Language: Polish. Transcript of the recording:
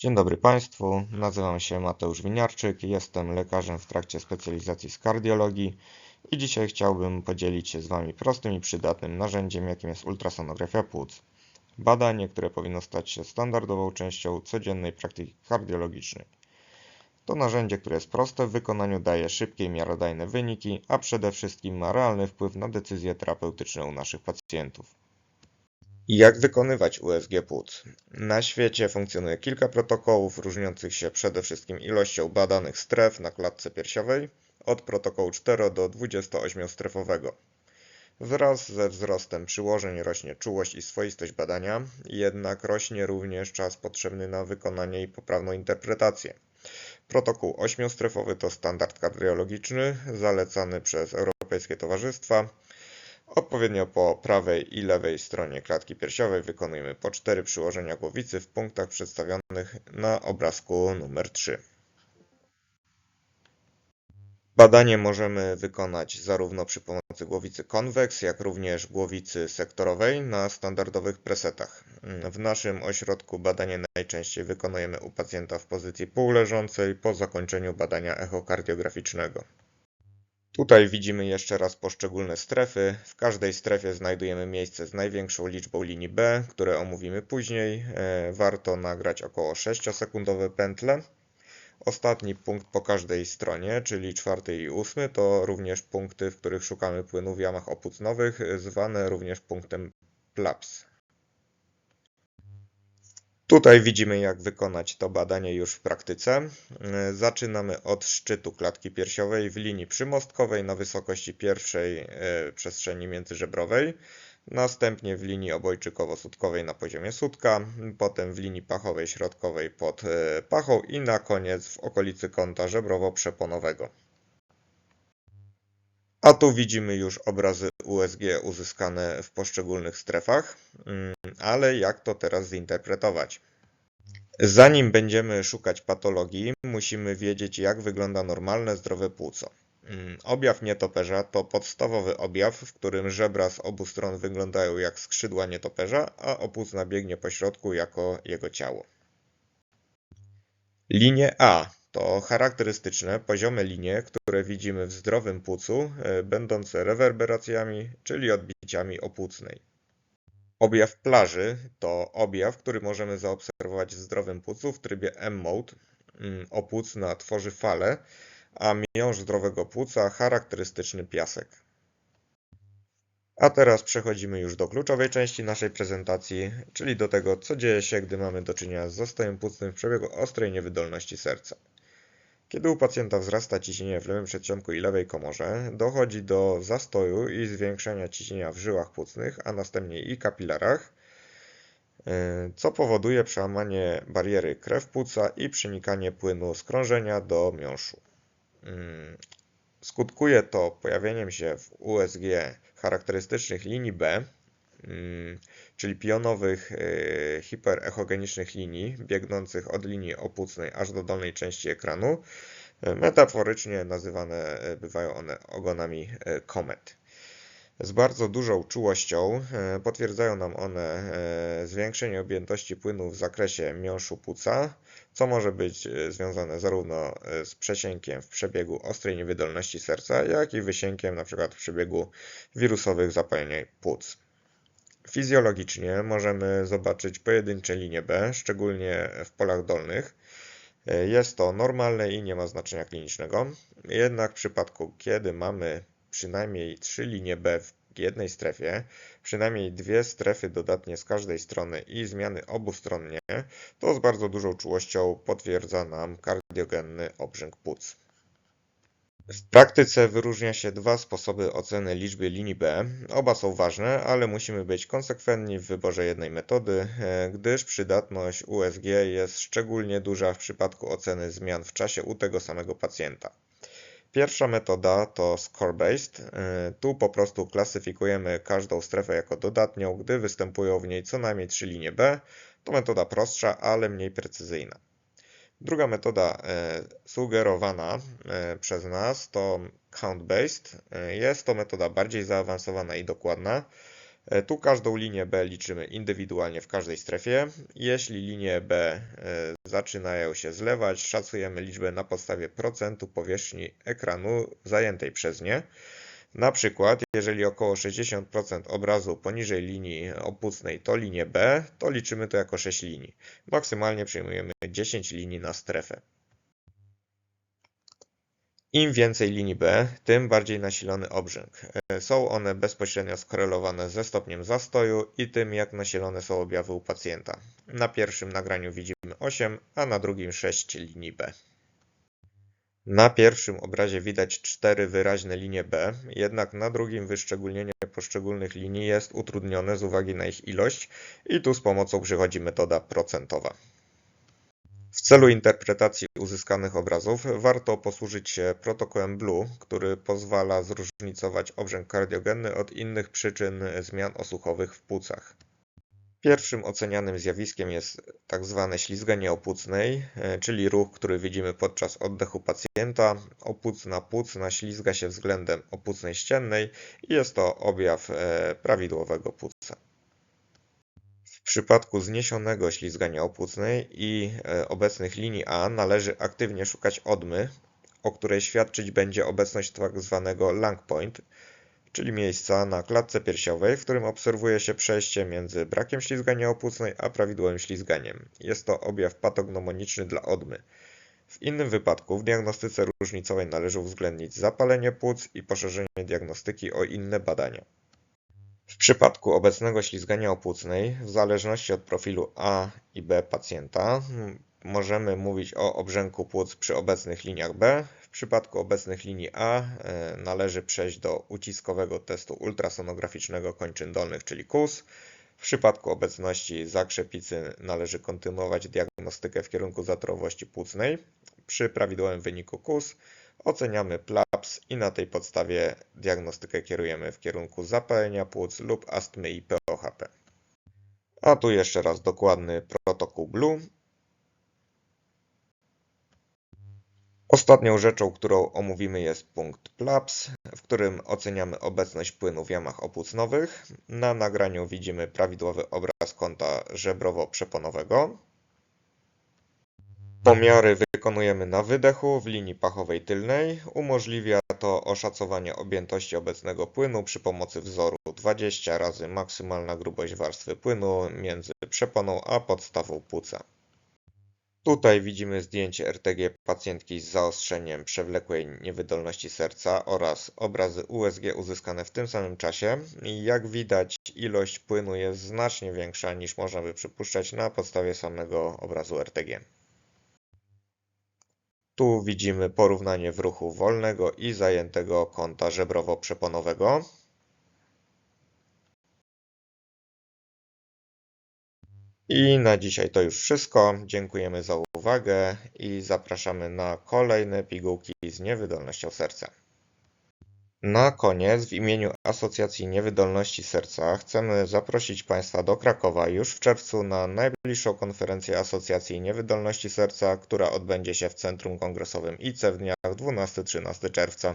Dzień dobry Państwu, nazywam się Mateusz Winiarczyk, jestem lekarzem w trakcie specjalizacji z kardiologii i dzisiaj chciałbym podzielić się z Wami prostym i przydatnym narzędziem, jakim jest ultrasonografia płuc. Badanie, które powinno stać się standardową częścią codziennej praktyki kardiologicznej. To narzędzie, które jest proste w wykonaniu, daje szybkie i miarodajne wyniki, a przede wszystkim ma realny wpływ na decyzje terapeutyczne u naszych pacjentów. Jak wykonywać USG płuc? Na świecie funkcjonuje kilka protokołów różniących się przede wszystkim ilością badanych stref na klatce piersiowej od protokołu 4 do 28-strefowego. Wraz ze wzrostem przyłożeń rośnie czułość i swoistość badania, jednak rośnie również czas potrzebny na wykonanie i poprawną interpretację. Protokół 8-strefowy to standard kardiologiczny zalecany przez Europejskie Towarzystwa Odpowiednio po prawej i lewej stronie klatki piersiowej wykonujemy po cztery przyłożenia głowicy w punktach przedstawionych na obrazku numer 3. Badanie możemy wykonać zarówno przy pomocy głowicy konweks, jak również głowicy sektorowej na standardowych presetach. W naszym ośrodku badanie najczęściej wykonujemy u pacjenta w pozycji półleżącej po zakończeniu badania echokardiograficznego. Tutaj widzimy jeszcze raz poszczególne strefy. W każdej strefie znajdujemy miejsce z największą liczbą linii B, które omówimy później. E, warto nagrać około 6-sekundowe pętle. Ostatni punkt po każdej stronie, czyli czwarty i ósmy, to również punkty, w których szukamy płynu w jamach opłucnowych, zwane również punktem PLAPS. Tutaj widzimy jak wykonać to badanie już w praktyce. E, zaczynamy od szczytu klatki piersiowej w linii przymostkowej na wysokości pierwszej e, przestrzeni międzyżebrowej, następnie w linii obojczykowo-sutkowej na poziomie sutka, potem w linii pachowej środkowej pod e, pachą i na koniec w okolicy kąta żebrowo-przeponowego. A tu widzimy już obrazy USG uzyskane w poszczególnych strefach, mm, ale jak to teraz zinterpretować? Zanim będziemy szukać patologii, musimy wiedzieć jak wygląda normalne zdrowe płuco. Mm, objaw nietoperza to podstawowy objaw, w którym żebra z obu stron wyglądają jak skrzydła nietoperza, a opłucna biegnie po środku jako jego ciało. Linie A to charakterystyczne, poziome linie, które widzimy w zdrowym płucu, e, będące rewerberacjami, czyli odbiciami opłucnej. Objaw plaży to objaw, który możemy zaobserwować w zdrowym płucu w trybie M-mode. Mm, opłucna tworzy falę, a miąższ zdrowego płuca charakterystyczny piasek. A teraz przechodzimy już do kluczowej części naszej prezentacji, czyli do tego, co dzieje się, gdy mamy do czynienia z zastojem płucnym w przebiegu ostrej niewydolności serca. Kiedy u pacjenta wzrasta ciśnienie w lewym przedsionku i lewej komorze, dochodzi do zastoju i zwiększenia ciśnienia w żyłach płucnych, a następnie i kapilarach, e, co powoduje przełamanie bariery krew-płuca i przenikanie płynu z krążenia do miąższu. Mm, skutkuje to pojawieniem się w USG charakterystycznych linii B, czyli pionowych e, hiperechogenicznych linii biegnących od linii opłucnej aż do dolnej części ekranu. E, metaforycznie nazywane bywają one ogonami komet. Z bardzo dużą czułością potwierdzają nam one zwiększenie objętości płynu w zakresie miąższu płuca, co może być związane zarówno z przesiękiem w przebiegu ostrej niewydolności serca, jak i wysiękiem np. w przebiegu wirusowych zapaleń płuc. Fizjologicznie możemy zobaczyć pojedyncze linie B, szczególnie w polach dolnych. Jest to normalne i nie ma znaczenia klinicznego. Jednak w przypadku, kiedy mamy przynajmniej trzy linie B w jednej strefie, przynajmniej dwie strefy dodatnie z każdej strony i zmiany obustronnie, to z bardzo dużą czułością potwierdza nam kardiogenny obrzęk płuc. W praktyce wyróżnia się dwa sposoby oceny liczby linii B. Oba są ważne, ale musimy być konsekwentni w wyborze jednej metody, e, gdyż przydatność USG jest szczególnie duża w przypadku oceny zmian w czasie u tego samego pacjenta. Pierwsza metoda to score-based. E, tu po prostu klasyfikujemy każdą strefę jako dodatnią, gdy występują w niej co najmniej trzy linie B. To metoda prostsza, ale mniej precyzyjna. Druga metoda e, sugerowana e, przez nas to count-based. E, jest to metoda bardziej zaawansowana i dokładna. Tu każdą linię B liczymy indywidualnie w każdej strefie. Jeśli linie B zaczynają się zlewać, szacujemy liczbę na podstawie procentu powierzchni ekranu zajętej przez nie. Na przykład, jeżeli około 60% obrazu poniżej linii opłucnej to linie B, to liczymy to jako 6 linii. Maksymalnie przyjmujemy 10 linii na strefę. Im więcej linii B, tym bardziej nasilony obrzęk. E, Są one bezpośrednio skorelowane ze stopniem zastoju i tym, jak nasilone są objawy u pacjenta. Na pierwszym nagraniu widzimy 8, a na drugim 6 linii B. Na pierwszym obrazie widać cztery wyraźne linie B, jednak na drugim wyszczególnienie poszczególnych linii jest utrudnione z uwagi na ich ilość i tu z pomocą przychodzi metoda procentowa. W celu interpretacji uzyskanych obrazów warto posłużyć się protokołem Blue, który pozwala zróżnicować obrzęk kardiogenny od innych przyczyn zmian osłuchowych w płucach. Pierwszym ocenianym zjawiskiem jest tak zwane ślizganie opłucnej, e, czyli ruch, który widzimy podczas oddechu pacjenta. Opłucna płucna ślizga się względem opłucnej ściennej i jest to objaw e, prawidłowego płuca. W przypadku zniesionego ślizgania opłucnej i e, obecnych linii A należy aktywnie szukać odmy, o której świadczyć będzie obecność tzw. lung point, czyli miejsca na klatce piersiowej, w którym obserwuje się przejście między brakiem ślizgania opłucnej a prawidłowym ślizganiem. Jest to objaw patognomoniczny dla odmy. W innym wypadku w diagnostyce różnicowej należy uwzględnić zapalenie płuc i poszerzenie diagnostyki o inne badania. W przypadku obecnego ślizgania opłucnej, w zależności od profilu A i B pacjenta, możemy mówić o obrzęku płuc przy obecnych liniach B. W przypadku obecnych linii A e, należy przejść do uciskowego testu ultrasonograficznego kończyn dolnych, czyli KUS. W przypadku obecności zakrzepicy należy kontynuować diagnostykę w kierunku zatorowości płucnej. Przy prawidłowym wyniku KUS oceniamy PLAPS i na tej podstawie diagnostykę kierujemy w kierunku zapalenia płuc lub astmy i POHP. A tu jeszcze raz dokładny protokół Blue. Ostatnią rzeczą, którą omówimy jest punkt PLAPS, w którym oceniamy obecność płynu w jamach opłucnowych. Na nagraniu widzimy prawidłowy obraz kąta żebrowo-przeponowego. Pomiary wykonujemy na wydechu w linii pachowej tylnej. Umożliwia to oszacowanie objętości obecnego płynu przy pomocy wzoru 20 razy maksymalna grubość warstwy płynu między przeponą a podstawą płuca. Tutaj widzimy zdjęcie RTG pacjentki z zaostrzeniem przewlekłej niewydolności serca oraz obrazy USG uzyskane w tym samym czasie. Jak widać ilość płynu jest znacznie większa niż można by przypuszczać na podstawie samego obrazu RTG. Tu widzimy porównanie w ruchu wolnego i zajętego kąta żebrowo-przeponowego. I na dzisiaj to już wszystko. Dziękujemy za uwagę i zapraszamy na kolejne pigułki z niewydolnością serca. Na koniec w imieniu Asocjacji Niewydolności Serca chcemy zaprosić Państwa do Krakowa już w czerwcu na najbliższą konferencję Asocjacji Niewydolności Serca, która odbędzie się w Centrum Kongresowym ICE w dniach 12-13 czerwca.